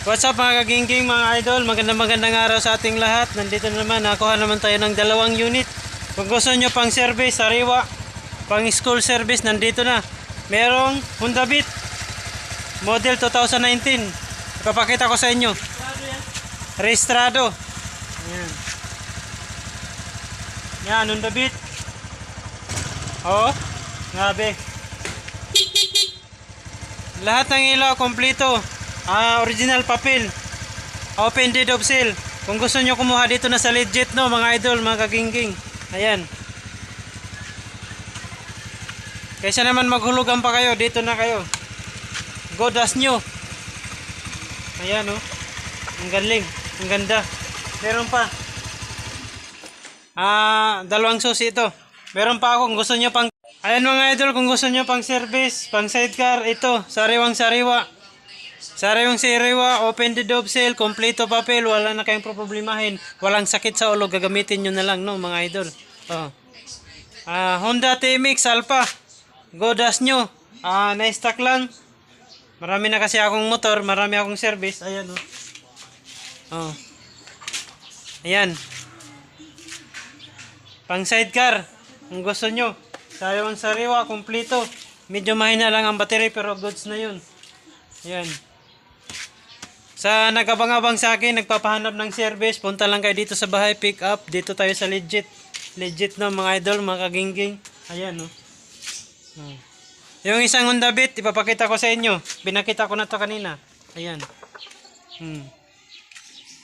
What's up mga kagingking, mga idol? Magandang magandang araw sa ating lahat. Nandito na naman, nakuha naman tayo ng dalawang unit. Kung gusto nyo pang service, sariwa, pang school service, nandito na. Merong Honda Beat, model 2019. Ipapakita ko sa inyo. Registrado. Ayan. Yan, Honda Beat. Oo, grabe. Lahat ng ilaw kompleto. Ah, original papel. Open deed of sale. Kung gusto nyo kumuha dito na sa legit no, mga idol, mga kagingking. Ayan. Kaysa naman maghulugan pa kayo, dito na kayo. Godas nyo. Ayan oh. Ang galing. Ang ganda. Meron pa. Ah, dalawang susi ito. Meron pa ako kung gusto nyo pang Ayan mga idol, kung gusto nyo pang service, pang sidecar, ito, sariwang sariwa. Sariwang sariwa, open the dove sale, kompleto papel, wala na kayong problemahin. Walang sakit sa ulo, gagamitin nyo na lang, no, mga idol. Oh. Ah, Honda TMX Alpha. Godas nyo. Ah, na-stock lang. Marami na kasi akong motor, marami akong service. Ayan, oh. Oh. Ayan. Pang sidecar, kung gusto nyo. Sariwang sariwa, kompleto. Medyo mahina lang ang battery pero goods na yun. Ayan. Sa nagabang-abang sa akin, nagpapahanap ng service, punta lang kayo dito sa bahay, pick up. Dito tayo sa legit. Legit na mga idol, mga kagingging. Ayan, oh. Oh. Yung isang Honda Beat, ipapakita ko sa inyo. Binakita ko na to kanina. Ayan. Hmm.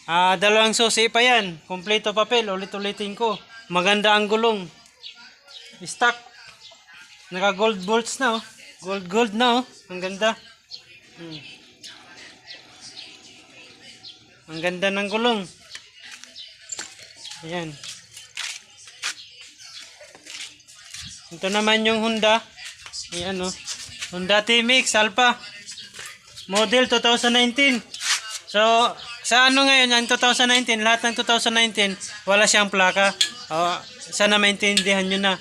Ah, dalawang susi pa yan. Kompleto papel, ulit-ulitin ko. Maganda ang gulong. Stock. Naka gold bolts na oh. Gold gold na oh. Ang ganda. Hmm. Ang ganda ng gulong. Ayan. Ito naman yung Honda. Ayan oh. Honda TMX Alpha. Model 2019. So, sa ano ngayon, ang 2019, lahat ng 2019, wala siyang plaka. O, sana maintindihan nyo na.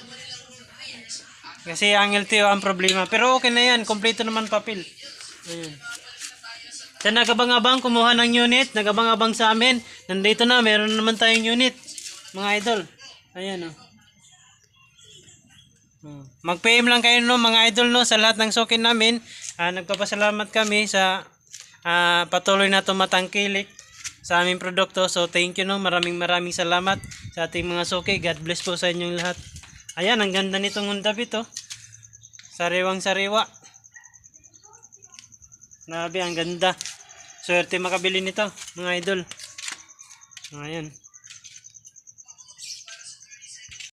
Kasi ang LTO ang problema. Pero okay na yan, kompleto naman papel. Ayan. Sa nagabang-abang, kumuha ng unit, nagabang-abang sa amin. Nandito na, meron na naman tayong unit. Mga idol. Ayan o. Oh. Mag-PM lang kayo no, mga idol no, sa lahat ng sokin namin. Ah, nagpapasalamat kami sa ah, patuloy na tumatangkilik sa aming produkto. So thank you no, maraming maraming salamat sa ating mga soki. God bless po sa inyong lahat. Ayan, ang ganda nitong Honda Beat oh. Sariwang sariwa. Nabi, ang ganda. Swerte makabili nito, mga idol. Ayan.